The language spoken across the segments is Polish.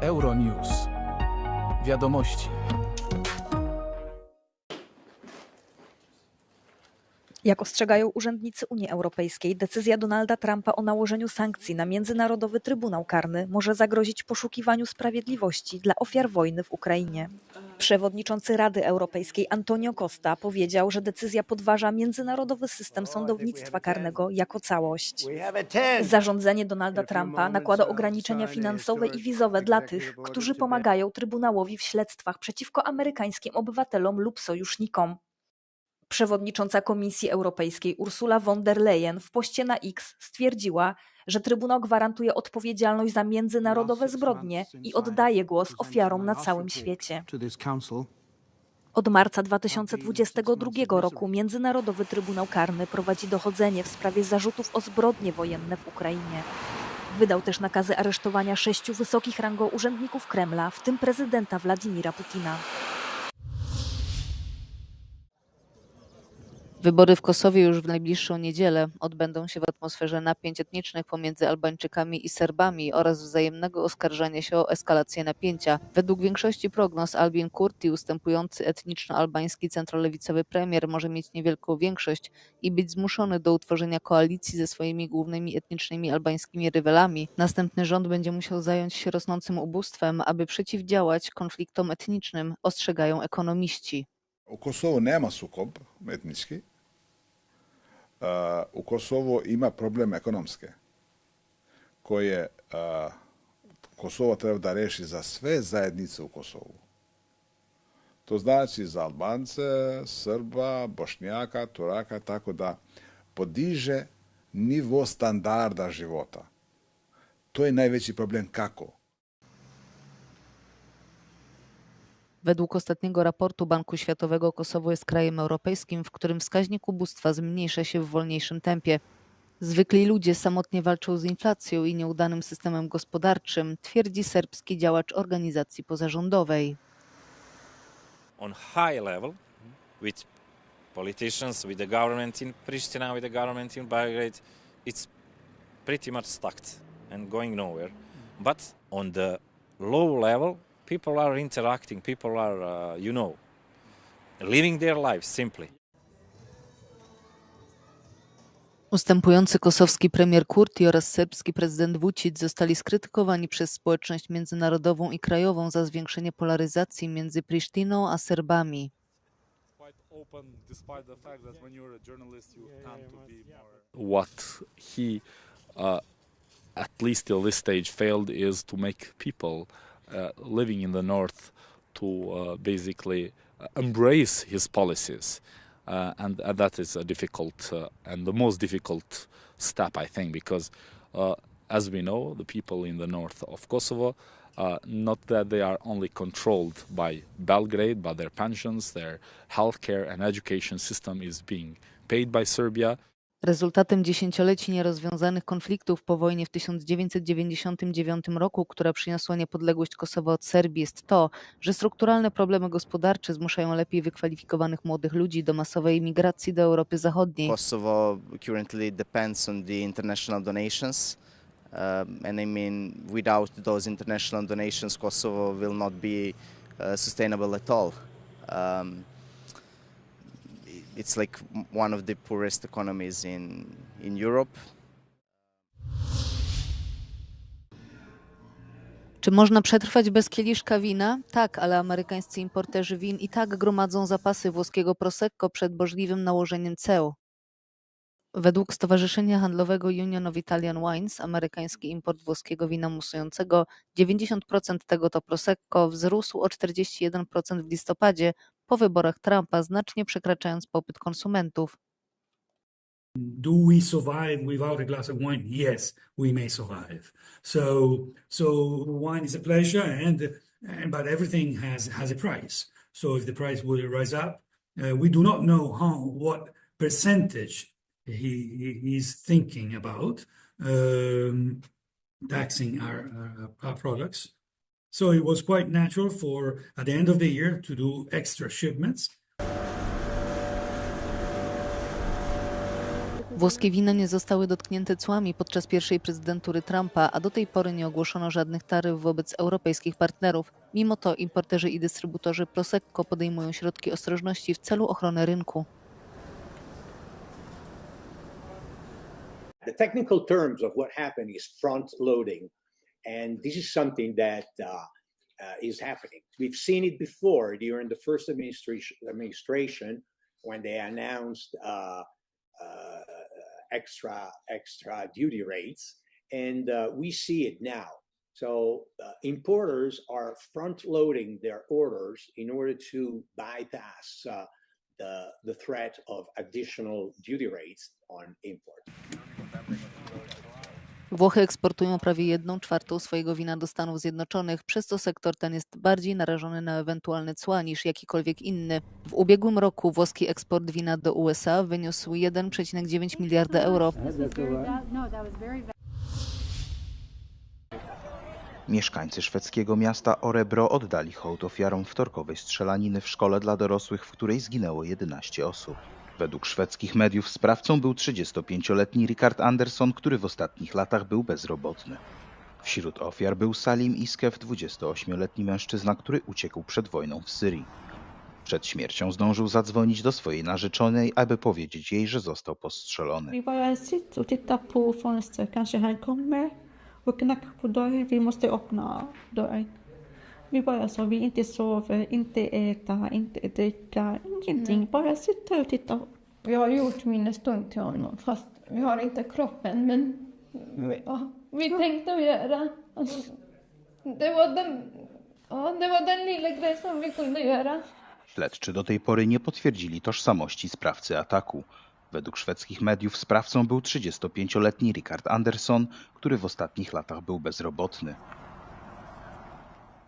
Euronews. Wiadomości. Jak ostrzegają urzędnicy Unii Europejskiej, decyzja Donalda Trumpa o nałożeniu sankcji na Międzynarodowy Trybunał Karny może zagrozić poszukiwaniu sprawiedliwości dla ofiar wojny w Ukrainie. Przewodniczący Rady Europejskiej Antonio Costa powiedział, że decyzja podważa międzynarodowy system sądownictwa karnego jako całość. Zarządzenie Donalda Trumpa nakłada ograniczenia finansowe i wizowe dla tych, którzy pomagają Trybunałowi w śledztwach przeciwko amerykańskim obywatelom lub sojusznikom. Przewodnicząca Komisji Europejskiej Ursula von der Leyen w poście na X stwierdziła, że Trybunał gwarantuje odpowiedzialność za międzynarodowe zbrodnie i oddaje głos ofiarom na całym świecie. Od marca 2022 roku Międzynarodowy Trybunał Karny prowadzi dochodzenie w sprawie zarzutów o zbrodnie wojenne w Ukrainie. Wydał też nakazy aresztowania sześciu wysokich rangą urzędników Kremla, w tym prezydenta Władimira Putina. Wybory w Kosowie już w najbliższą niedzielę odbędą się w atmosferze napięć etnicznych pomiędzy Albańczykami i Serbami oraz wzajemnego oskarżania się o eskalację napięcia. Według większości prognoz Albin Kurti, ustępujący etniczno-albański centrolewicowy premier, może mieć niewielką większość i być zmuszony do utworzenia koalicji ze swoimi głównymi etnicznymi albańskimi rywalami. Następny rząd będzie musiał zająć się rosnącym ubóstwem, aby przeciwdziałać konfliktom etnicznym, ostrzegają ekonomiści. U Kosovu nema sukob etnički. U Kosovu ima problem ekonomski koje uh, Kosovo treba da reši za sve zajednice u Kosovu. To znači za Albance, Srba, Bošnjaka, Turaka, tako da podiže nivo standarda života. To je najveći problem kako. Według ostatniego raportu Banku Światowego Kosowo jest krajem europejskim, w którym wskaźnik ubóstwa zmniejsza się w wolniejszym tempie. Zwykli ludzie samotnie walczą z inflacją i nieudanym systemem gospodarczym, twierdzi serbski działacz organizacji pozarządowej. on high level with politicians, with the government in Pristina, with the government in Belgrade, it's pretty much stuck and going nowhere. But on the low level, people are interacting, people are, uh, you know, living their lives simply. Ustępujący kosowski premier Kurti oraz serbski prezydent Vucic zostali skrytykowani przez społeczność międzynarodową i krajową za zwiększenie polaryzacji między Prisztiną a Serbami. what he, uh, at least till this stage, failed is to make people uh, living in the north to uh, basically uh, embrace his policies. Uh, and uh, that is a difficult uh, and the most difficult step, I think, because uh, as we know, the people in the north of Kosovo, uh, not that they are only controlled by Belgrade, but their pensions, their healthcare and education system is being paid by Serbia. Rezultatem dziesięcioleci nierozwiązanych konfliktów po wojnie w 1999 roku, która przyniosła niepodległość Kosowa od Serbii, jest to, że strukturalne problemy gospodarcze zmuszają lepiej wykwalifikowanych młodych ludzi do masowej migracji do Europy Zachodniej. Kosovo currently depends on the international donations. Um, and I mean, without those international donations, Kosovo will not be uh, sustainable at all. Um, it's like one of the poorest economies in, in Europe. Czy można przetrwać bez kieliszka wina? Tak, ale amerykańscy importerzy win i tak gromadzą zapasy włoskiego Prosecco przed możliwym nałożeniem ceł. Według Stowarzyszenia Handlowego Union of Italian Wines, amerykański import włoskiego wina musującego, 90% tego to Prosecco, wzrósł o 41% w listopadzie, po wyborach Trumpa, znacznie przekraczając popyt konsumentów. do we survive without a glass of wine? Yes, we may survive. So, so wine is a pleasure, and, and but everything has has a price. So, if the price would rise up, uh, we do not know how what percentage he, is thinking about um, taxing our, our our products. So, it was quite natural for at the end of the year to do extra shipments Włoskie wina nie zostały dotknięte cłami podczas pierwszej prezydentury Trumpa, a do tej pory nie ogłoszono żadnych taryf wobec europejskich partnerów. Mimo to importerzy i dystrybutorzy Prosecco podejmują środki ostrożności w celu ochrony rynku. The technical terms of what happened is front loading. And this is something that uh, uh, is happening. We've seen it before during the first administration, administration when they announced uh, uh, extra extra duty rates, and uh, we see it now. So uh, importers are front loading their orders in order to bypass the the threat of additional duty rates on import. Włochy eksportują prawie jedną czwartą swojego wina do Stanów Zjednoczonych, przez co sektor ten jest bardziej narażony na ewentualne cła niż jakikolwiek inny. W ubiegłym roku włoski eksport wina do USA wyniósł 1,9 miliarda euro. Mieszkańcy szwedzkiego miasta Orebro oddali hołd ofiarom wtorkowej strzelaniny w szkole dla dorosłych, w której zginęło 11 osób. Według szwedzkich mediów sprawcą był 35-letni Richard Anderson, który w ostatnich latach był bezrobotny. Wśród ofiar był Salim Iskew, 28-letni mężczyzna, który uciekł przed wojną w Syrii. Przed śmiercią zdążył zadzwonić do swojej narzeczonej, aby powiedzieć jej, że został postrzelony. Vi Vi bara så, vi inte sover, inte äta, inte dricka, ingenting. Bara sitta och titta. Vi har gjort minnesstund till honom fast vi har inte kroppen men ja, vi tänkte göra. Alltså, det, var den, ja, det var den lilla grej som vi kunde göra. Śledczy do tej pory nie potwierdzili tożsamości sprawcy ataku. Według szwedzkich mediów sprawcą był 35-letni Richard Anderson, który w ostatnich latach był bezrobotny.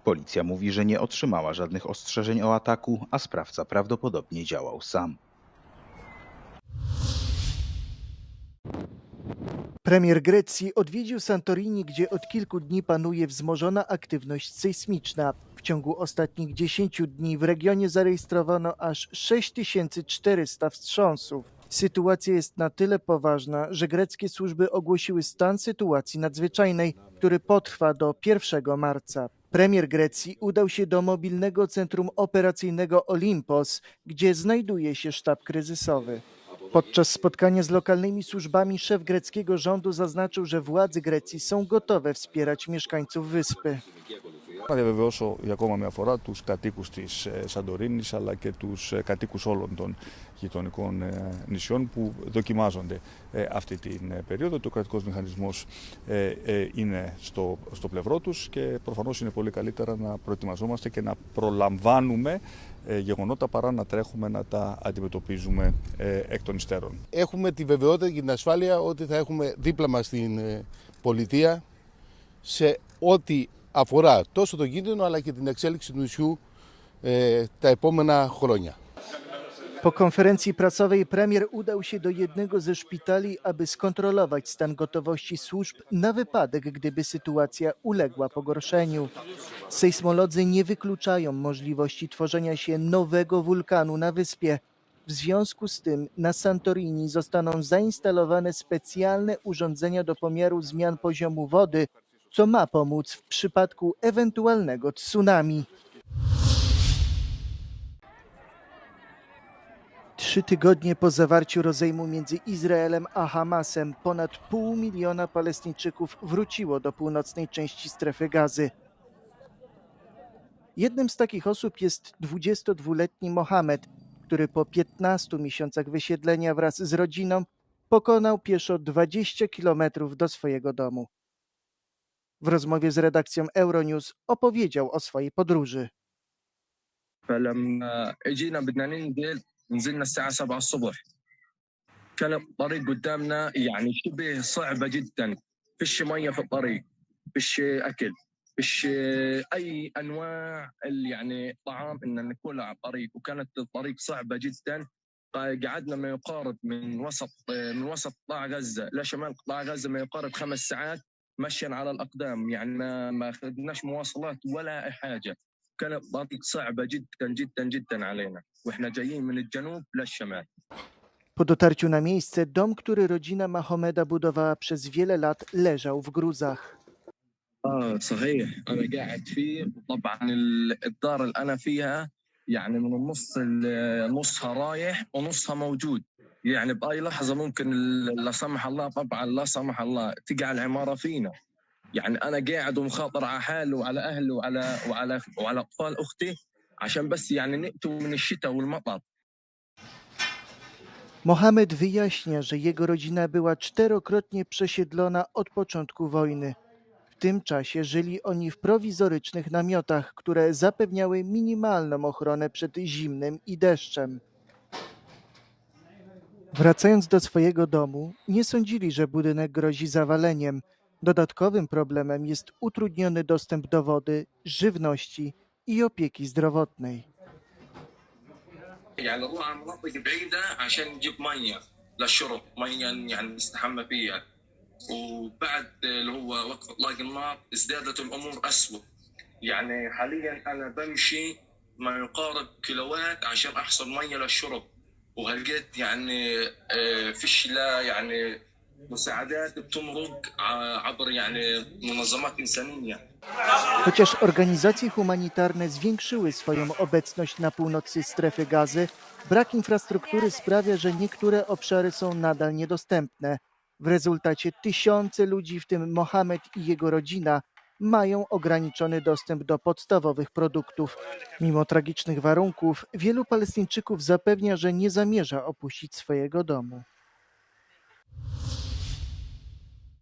Policja mówi, że nie otrzymała żadnych ostrzeżeń o ataku, a sprawca prawdopodobnie działał sam. Premier Grecji odwiedził Santorini, gdzie od kilku dni panuje wzmożona aktywność sejsmiczna. W ciągu ostatnich 10 dni w regionie zarejestrowano aż 6400 wstrząsów. Sytuacja jest na tyle poważna, że greckie służby ogłosiły stan sytuacji nadzwyczajnej, który potrwa do 1 marca. Premier Grecji udał się do mobilnego centrum operacyjnego Olimpos, gdzie znajduje się sztab kryzysowy. Podczas spotkania z lokalnymi służbami szef greckiego rządu zaznaczył, że władze Grecji są gotowe wspierać mieszkańców wyspy. Να διαβεβαιώσω για ακόμα μια φορά τους κατοίκους της ε, Σαντορίνης αλλά και τους ε, κατοίκους όλων των γειτονικών ε, νησιών που δοκιμάζονται ε, αυτή την ε, περίοδο. ότι Ο κρατικός μηχανισμός ε, ε, είναι στο, στο πλευρό τους και προφανώς είναι πολύ καλύτερα να προετοιμαζόμαστε και να προλαμβάνουμε ε, γεγονότα παρά να τρέχουμε να τα αντιμετωπίζουμε ε, εκ των υστέρων. Έχουμε τη βεβαιότητα και την ασφάλεια ότι θα έχουμε δίπλα μας την ε, πολιτεία σε ό,τι αφορά τόσο τον κίνδυνο αλλά και την εξέλιξη του νησιού ε, τα επόμενα χρόνια. Po konferencji prasowej premier udał się do jednego ze szpitali, aby skontrolować stan gotowości służb na wypadek, gdyby sytuacja uległa pogorszeniu. Sejsmolodzy nie wykluczają możliwości tworzenia się nowego wulkanu na wyspie. W związku z tym na Santorini zostaną zainstalowane specjalne urządzenia do pomiaru zmian poziomu wody, co ma pomóc w przypadku ewentualnego tsunami. Trzy tygodnie po zawarciu rozejmu między Izraelem a Hamasem ponad pół miliona Palestyńczyków wróciło do północnej części strefy gazy. Jednym z takich osób jest 22-letni Mohamed, który po 15 miesiącach wysiedlenia wraz z rodziną pokonał pieszo 20 kilometrów do swojego domu. W rozmowie z redakcją Euronews opowiedział o swojej podróży. فلما اجينا بدنا ننزل نزلنا الساعة 7 الصبح. الطريق قدامنا يعني شبه صعبة جدا. مية في الطريق أكل فيش أي أنواع يعني طعام على الطريق. وكانت الطريق صعبة جدا. قعدنا ما يقارب من وسط من وسط قطاع غزة. إلى شمال قطاع غزة ما يقارب خمس ساعات. مشيا على الأقدام. يعني ما ما أخذناش مواصلات ولا أي حاجة. كانت طريق صعبة جدا جدا جدا علينا. وإحنا جايين من الجنوب للشمال Po dotarciu na miejsce. Dom, który rodzina Mahomeda budowała przez wiele lat, leżał w gruzach. آه صحيح. أنا قاعد فيه. طبعا ال- الدار اللي أنا فيها يعني من النص ال- نصها رايح ونصها موجود. يعني باي لحظه ممكن ال- لا سمح الله طبعا لا سمح الله تقع العماره فينا يعني انا قاعد ومخاطر على حالي وعلى اهلي وعلى وعلى وعلى اطفال اختي عشان بس يعني نأتوا من الشتاء والمطر Mohamed wyjaśnia, że jego rodzina była czterokrotnie przesiedlona od początku wojny. W tym czasie żyli oni w prowizorycznych namiotach, które zapewniały minimalną ochronę przed zimnem i deszczem. Wracając do swojego domu, nie sądzili, że budynek grozi zawaleniem. Dodatkowym problemem jest utrudniony dostęp do wody, żywności i opieki zdrowotnej. يعني نروح على مناطق بعيده عشان نجيب ميه للشرب ميه يعني نستحمى فيها وبعد اللي هو وقف اطلاق النار ازدادت الامور اسوء يعني حاليا انا بمشي ما يقارب كيلوات عشان احصل ميه للشرب وهلقيت يعني آه، فيش لا يعني مساعدات بتمرق ع- عبر يعني منظمات انسانيه Chociaż organizacje humanitarne zwiększyły swoją obecność na północy strefy gazy, brak infrastruktury sprawia, że niektóre obszary są nadal niedostępne. W rezultacie tysiące ludzi, w tym Mohamed i jego rodzina, mają ograniczony dostęp do podstawowych produktów. Mimo tragicznych warunków, wielu Palestyńczyków zapewnia, że nie zamierza opuścić swojego domu.